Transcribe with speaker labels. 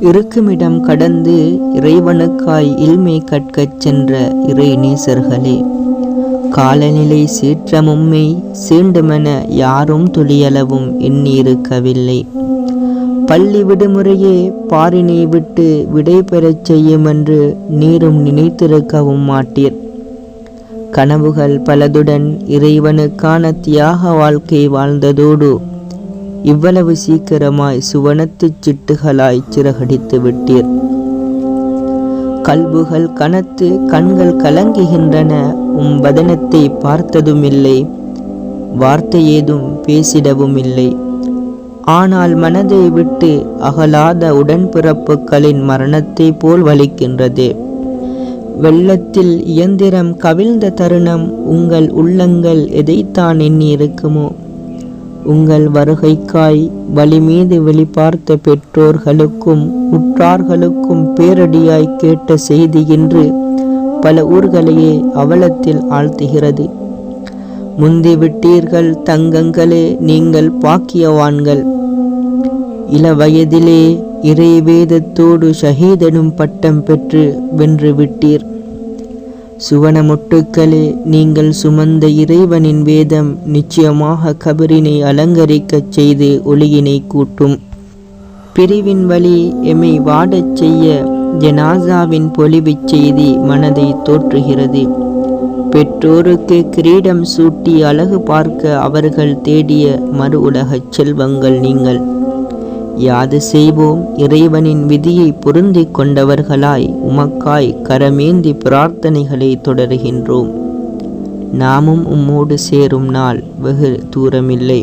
Speaker 1: இருக்குமிடம் கடந்து இறைவனுக்காய் இல்மை கற்கச் சென்ற இறை நேசர்களே காலநிலை சீற்றமும்மை சீண்டுமென யாரும் துளியளவும் எண்ணியிருக்கவில்லை. பள்ளி விடுமுறையே பாரினை விட்டு விடை பெறச் செய்யுமென்று நீரும் நினைத்திருக்கவும் மாட்டீர். கனவுகள் பலதுடன் இறைவனுக்கான தியாக வாழ்க்கை வாழ்ந்ததோடு இவ்வளவு சீக்கிரமாய் சுவனத்துச் சிட்டுகளாய் சிறகடித்து விட்டீர். கல்புகள் கனத்து கண்கள் கலங்குகின்றன. உம் வதனத்தை பார்த்ததுமில்லை. வார்த்தை ஏதும் பேசிடவும் இல்லை ஆனால் மனதை விட்டு அகலாத உடன்பிறப்புகளின் மரணத்தை போல் வலிக்கின்றது. வெள்ளத்தில் இயந்திரம் கவிழ்ந்த தருணம் உங்கள் உள்ளங்கள் எதைத்தான் எண்ணி இருக்குமோ உங்கள் வருகைக்காய் வழி மீது வெளிப்பார்த்த பெற்றோர்களுக்கும் உற்றார்களுக்கும் பேரடியாய் கேட்ட செய்தி என்று பல ஊர்களையே அவலத்தில் ஆழ்த்துகிறது. முந்தி விட்டீர்கள் தங்கங்களே நீங்கள் பாக்கியவான்கள். இள வயதிலே ஷஹீதனும் பட்டம் பெற்று வென்று விட்டீர். சுவன முட்டுக்களே நீங்கள் சுமந்த இறைவனின் வேதம் நிச்சயமாக கபரினை அலங்கரிக்கச் செய்து ஒளியினை கூட்டும். பிரிவின் வழி எமை வாடச் செய்ய ஜனாசாவின் பொலிவுச் செய்தி மனதை தோற்றுகிறது. பெற்றோருக்கு கிரீடம் சூட்டி அழகு பார்க்க அவர்கள் தேடிய மறு உலகச் செல்வங்கள் நீங்கள். யாது செய்வோம்? இறைவனின் விதியை பொருந்தி கொண்டவர்களாய் உமக்காய் கரமேந்தி பிரார்த்தனைகளை தொடர்கின்றோம். நாமும் உம்மோடு சேரும் நாள் வெகு தூரமில்லை.